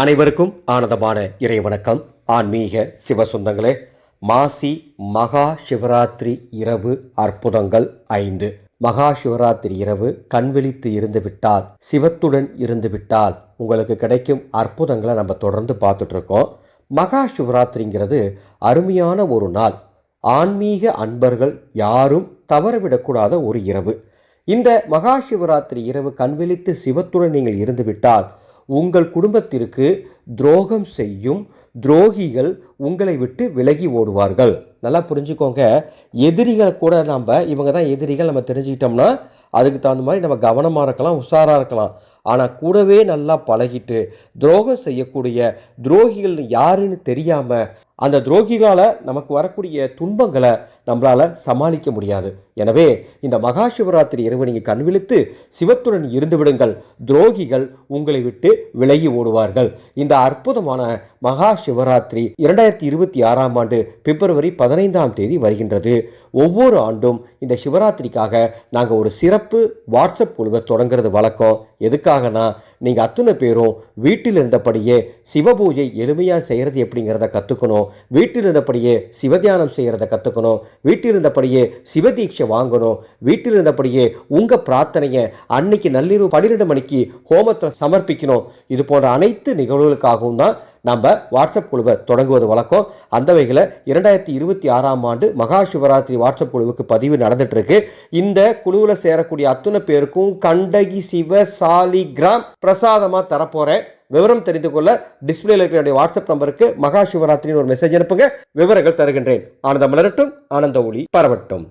அனைவருக்கும் ஆனந்தமான இறை வணக்கம் ஆன்மீக சிவசுந்தங்களே மாசி மகா சிவராத்திரி இரவு அற்புதங்கள் ஐந்து. மகா சிவராத்திரி இரவு கண்விழித்து இருந்து விட்டால் சிவத்துடன் இருந்து விட்டால் உங்களுக்கு கிடைக்கும் அற்புதங்களை நம்ம தொடர்ந்து பார்த்துட்டு இருக்கோம். மகா சிவராத்திரிங்கிறது அருமையான ஒரு நாள். ஆன்மீக அன்பர்கள் யாரும் தவறவிடக்கூடாத ஒரு இரவு. இந்த மகா சிவராத்திரி இரவு கண்விழித்து சிவத்துடன் நீங்கள் இருந்துவிட்டால் உங்கள் குடும்பத்திற்கு துரோகம் செய்யும் துரோகிகள் உங்களை விட்டு விலகி ஓடுவார்கள். நல்லா புரிஞ்சுக்கோங்க. எதிரிகள் கூட நம்ம இவங்க தான் எதிரிகள் நம்ம தெரிஞ்சுக்கிட்டோம்னா அதுக்கு தகுந்த மாதிரி நம்ம கவனமாக இருக்கலாம் உஷாராக இருக்கலாம். ஆனால் கூடவே நல்லா பழகிட்டு துரோகம் செய்யக்கூடிய துரோகிகள் யாருன்னு தெரியாமல் அந்த துரோகிகளால் நமக்கு வரக்கூடிய துன்பங்களை நம்மளால் சமாளிக்க முடியாது. எனவே இந்த மகா சிவராத்திரி இரவு நீங்கள் கண்விழித்து சிவத்துடன் இருந்து விடுங்கள். துரோகிகள் உங்களை விட்டு விலகி ஓடுவார்கள். இந்த அற்புதமான மகா சிவராத்திரி இரண்டாயிரத்தி இருபத்தி ஆறாம் ஆண்டு பிப்ரவரி பதினைந்தாம் தேதி வருகின்றது. ஒவ்வொரு ஆண்டும் இந்த சிவராத்திரிக்காக நாங்கள் ஒரு சிறப்பு வாட்ஸ்அப் குழுவை தொடங்குறது வழக்கம். எதுக்காக எதுக்காகனா நீங்கள் அத்தனை பேரும் வீட்டில் இருந்தபடியே சிவபூஜை எளிமையாக செய்கிறது எப்படிங்கிறத கற்றுக்கணும் வீட்டில் இருந்தபடியே சிவத்தியானம் செய்கிறத கற்றுக்கணும் வீட்டில் இருந்தபடியே சிவதீட்சை வாங்கணும். வீட்டில் இருந்தபடியே உங்கள் பிரார்த்தனையை அன்னைக்கு நள்ளிரவு பன்னிரெண்டு மணிக்கு ஹோமத்தை சமர்ப்பிக்கணும். இது போன்ற அனைத்து நிகழ்வுகளுக்காகவும் தான் நம்ம வாட்ஸ்அப் குழுவை தொடங்குவது வழக்கம். அந்த வகையில் இரண்டாயிரத்தி இருபத்தி ஆறாம் ஆண்டு மகா சிவராத்திரி வாட்ஸ்அப் குழுவுக்கு பதிவு நடந்துட்டு இருக்கு இந்த குழுவில் சேரக்கூடிய அத்துணை பேருக்கும் கண்டகி சிவ சாலிகிராம் பிரசாதமாக தரப்போகிறேன் விவரம் தெரிந்து கொள்ள டிஸ்பிளேல இருக்கிற என்னுடைய வாட்ஸ்அப் நம்பருக்கு மகா சிவராத்திரின்னு ஒரு மெசேஜ் அனுப்புங்க. விவரங்கள் தருகின்றேன். ஆனந்தம் மலரட்டும் ஆனந்த ஒளி பரவட்டும்.